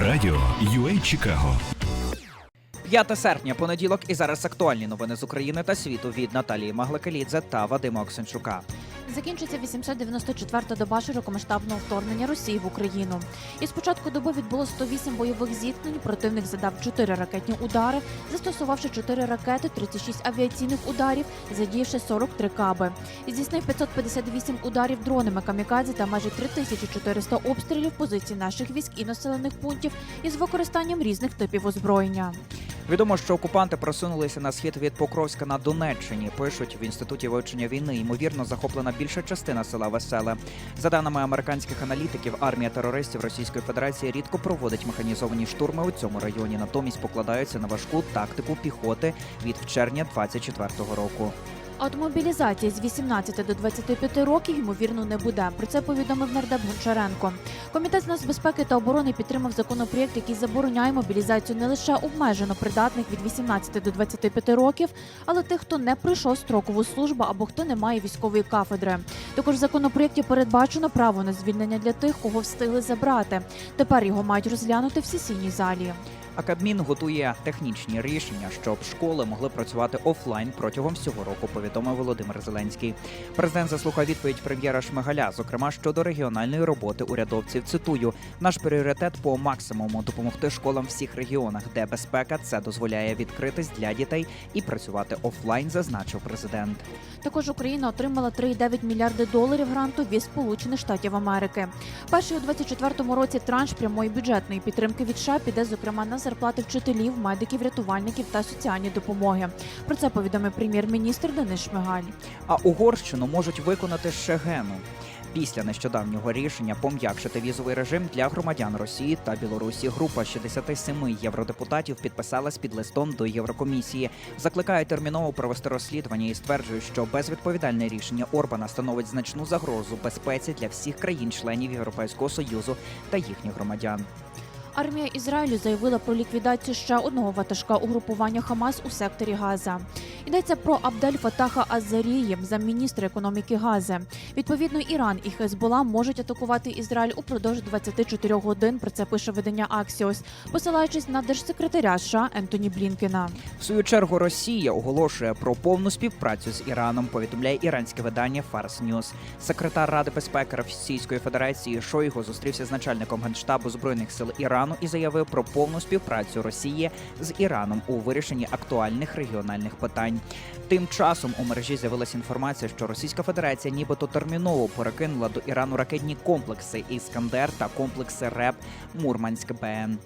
Радіо UA Чикаго. 5 серпня, понеділок, і зараз актуальні новини з України та світу від Наталії Маглакалідзе та Вадима Оксенчука. Закінчується 894-та доба широкомасштабного вторгнення Росії в Україну. І з початку доби відбуло 108 бойових зіткнень. Противник задав 4 ракетні удари, застосувавши 4 ракети, 36 авіаційних ударів, задіявши 43 каби. Здійснив 558 ударів дронами камікадзе та майже 3400 обстрілів позицій наших військ і населених пунктів із використанням різних типів озброєння. Відомо, що окупанти просунулися на схід від Покровська на Донеччині. Пишуть в інституті вивчення війни. Ймовірно, захоплена більша частина села Веселе. За даними американських аналітиків, армія терористів Російської Федерації рідко проводить механізовані штурми у цьому районі. Натомість покладаються на важку тактику піхоти від червня 24-го року. От мобілізації з 18 до 25 років ймовірно не буде. Про це повідомив нардеп Гончаренко. Комітет з нацбезпеки та оборони підтримав законопроєкт, який забороняє мобілізацію не лише обмежено придатних від 18 до 25 років, але тих, хто не пройшов строкову службу або хто не має військової кафедри. Також в законопроєкті передбачено право на звільнення для тих, кого встигли забрати. Тепер його мають розглянути в сесійній залі. А Кабмін готує технічні рішення, щоб школи могли працювати офлайн протягом всього року. Повідомив Володимир Зеленський. Президент заслухав відповідь прем'єра Шмигаля, зокрема щодо регіональної роботи урядовців. Цитую: наш пріоритет по максимуму допомогти школам всіх регіонах, де безпека це дозволяє відкритись для дітей і працювати офлайн, зазначив президент. Також Україна отримала 3,9 мільярди доларів гранту від Сполучених Штатів Америки. Перший у 2024 році транш прямої бюджетної підтримки від США піде зокрема на зарплати вчителів, медиків, рятувальників та соціальні допомоги. Про це повідомив прем'єр-міністр Денис Шмигаль. А Угорщину можуть виконати Шегену. Після нещодавнього рішення пом'якшити візовий режим для громадян Росії та Білорусі. Група 67 євродепутатів підписалась під листом до Єврокомісії. Закликає терміново провести розслідування і стверджує, що безвідповідальне рішення Орбана становить значну загрозу безпеці для всіх країн-членів Європейського союзу та їхніх громадян. Армія Ізраїлю заявила про ліквідацію ще одного ватажка угрупування Хамас у секторі Газа. Йдеться про Абдель Фатаха Азарії, замміністра економіки Гази. Відповідно, Іран і Хезбола можуть атакувати Ізраїль упродовж 24 годин. Про це пише видання Аксіос, посилаючись на держсекретаря США Ентоні Блінкена. В свою чергу Росія оголошує про повну співпрацю з Іраном. Повідомляє іранське видання Фарс Ньюс. Секретар Ради безпеки Російської Федерації Шойгу зустрівся з начальником генштабу збройних сил Ірану і заявив про повну співпрацю Росії з Іраном у вирішенні актуальних регіональних питань. Тим часом у мережі з'явилася інформація, що Російська Федерація нібито терміново перекинула до Ірану ракетні комплекси Іскандер та комплекси РЕП Мурманськ БН.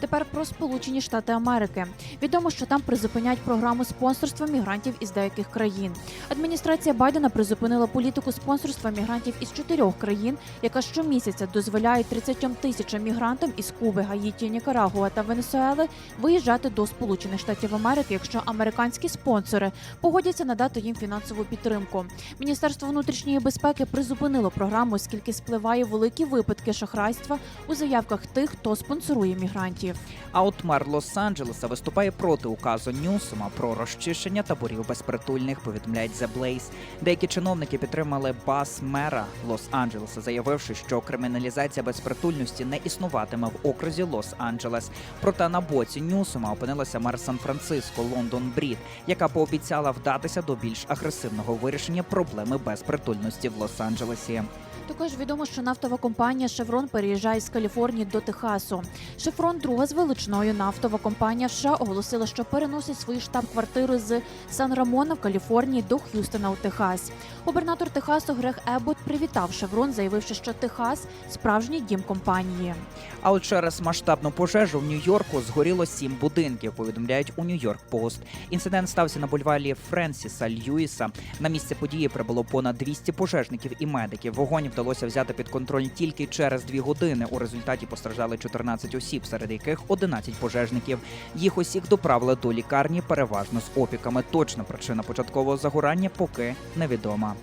Тепер про Сполучені Штати Америки. Відомо, що там призупинять програму спонсорства мігрантів із деяких країн. Адміністрація Байдена призупинила політику спонсорства мігрантів із чотирьох країн, яка щомісяця дозволяє 30 тисячам мігрантам із Куби, Гаїті, Нікарагуа та Венесуели виїжджати до Сполучених Штатів Америки, якщо американські спонсори погодяться надати їм фінансову підтримку. Міністерство внутрішньої безпеки призупинило програму, оскільки спливає великі випадки шахрайства у заявках тих, хто спонсорує мігрантів. А от мер Лос-Анджелеса виступає проти указу Ньюсома про розчищення таборів безпритульних, повідомляють The Blaze. Деякі чиновники підтримали бас мера Лос-Анджелеса, заявивши, що криміналізація безпритульності не існуватиме в окрузі Лос-Анджелес. Проте на боці Ньюсома опинилася мер Сан-Франциско Лондон Брід, яка пообіцяла вдатися до більш агресивного вирішення проблеми безпритульності в Лос-Анджелесі. Також відомо, що нафтова компанія Шеврон переїжджає з Каліфорнії до Техасу. Шеврон, друга з величною нафтова компанія США, оголосила, що переносить свою штаб-квартиру з Сан Рамона в Каліфорнії до Х'юстона у Техас. Губернатор Техасу Грег Ебот привітав Шеврон, заявивши, що Техас справжній дім компанії. А от через масштабну пожежу в Нью-Йорку згоріло сім будинків. Повідомляють у Нью-Йорк Пост. Інцидент стався на бульварі Френсіса Льюіса. На місце події прибуло понад 200 пожежників і медиків. Вогонь вдалося взяти під контроль тільки через дві години. У результаті постраждали 14 осіб, серед яких 11 пожежників. Їх усіх доправили до лікарні, переважно з опіками. Точна причина початкового загорання поки невідома.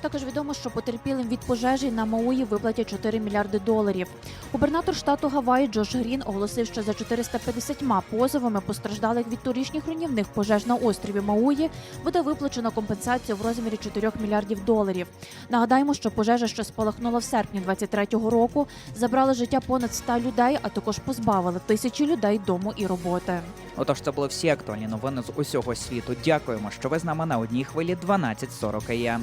Також відомо, що потерпілим від пожежі на Мауї виплатять 4 мільярди доларів. Губернатор штату Гаваї Джош Грін оголосив, що за 450 позовами постраждалих від торішніх руйнівних пожеж на острові Мауї буде виплачено компенсацію в розмірі 4 мільярдів доларів. Нагадаємо, що пожежа, що спалахнула в серпні 23-го року, забрала життя понад 100 людей, а також позбавила тисячі людей дому і роботи. Отож, це були всі актуальні новини з усього світу. Дякуємо, що ви з нами на одній хвилі 12.40 АМ.